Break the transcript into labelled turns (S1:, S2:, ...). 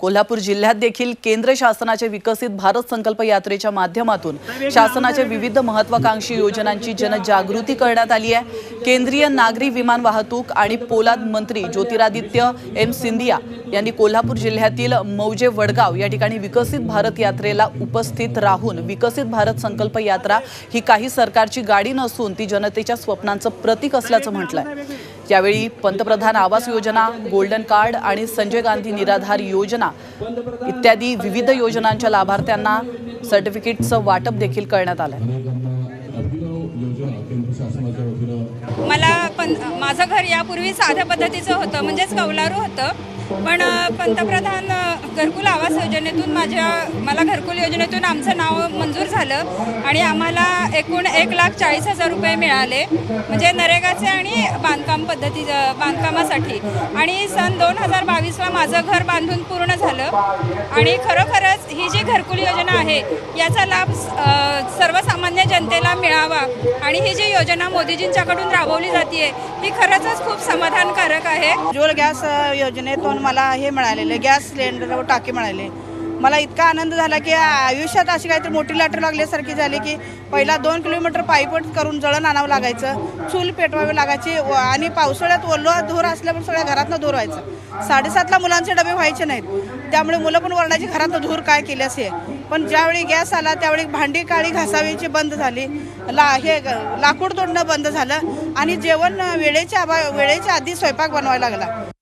S1: कोल्हापूर जिल्ह्यात देखील केंद्र शासनाच्या विकसित भारत संकल्प यात्रेच्या माध्यमातून शासनाच्या विविध महत्वाकांक्षी योजनांची जनजागृती करण्यात आली आहे. केंद्रीय नागरी विमान वाहतूक आणि पोलाद मंत्री ज्योतिरादित्य एम. सिंधिया यांनी कोल्हापूर जिल्ह्यातील मौजे वडगाव या ठिकाणी विकसित भारत यात्रेला उपस्थित राहून विकसित भारत संकल्प यात्रा ही काही सरकारची गाडी नसून ती जनतेच्या स्वप्नांचं प्रतीक असल्याचं म्हटलंय. यावेळी पंतप्रधान आवास योजना गोल्डन कार्ड आणि संजय गांधी निराधार योजना इत्यादी विविध योजनांच्या लाभार्थ्यांना सर्टिफिकेटचं वाटप देखील करण्यात आलं
S2: मला पण माझं घर यापूर्वी साध्या पद्धतीचं होतं म्हणजेच कौलारू होतं. पण पंतप्रधान घरकुल आवास योजनेतून माझ्या मला घरकुल योजनेतून आमचं नाव मंजूर झालं आणि आम्हाला एकूण एक लाख चाळीस हजार रुपये मिळाले म्हणजे नरेगाचे आणि बांधकाम पद्धती बांधकामासाठी. आणि सन दोन हजार बावीसला माझं घर बांधून पूर्ण झालं. आणि खरोखरच ही जी घरकुल योजना आहे याचा लाभ सर्वसामान्य जनतेला मिळावा. आणि ही जी योजना मोदीजींच्याकडून राबवली जाते ही खरंच खूप समाधानकारक आहे.
S3: जोल गॅस योजनेतून मला हे मिळालेलं गॅस सिलेंडर टाके मिळाले मला इतका आनंद झाला की आयुष्यात अशी काहीतरी मोठी लाटर लागल्यासारखी झाली की पहिला दोन किलोमीटर पायपट करून जळण आणावं लागायचं. चूल पेटवावी लागायची आणि पावसाळ्यात ओलवा धूर असल्यामुळे सगळ्या घरातनं धूर व्हायचं. साडेसातला मुलांचे डबे व्हायचे नाहीत. त्यामुळे मुलं पण वरणाची घरातनं धूर काय केली असे पण ज्यावेळी गॅस आला त्यावेळी भांडी काळी घासावीची बंद झाली. ला हे ग- लाकूड तोडणं बंद झालं आणि जेवण वेळेच्या अभा वेळेच्या आधी स्वयंपाक बनवायला लागला.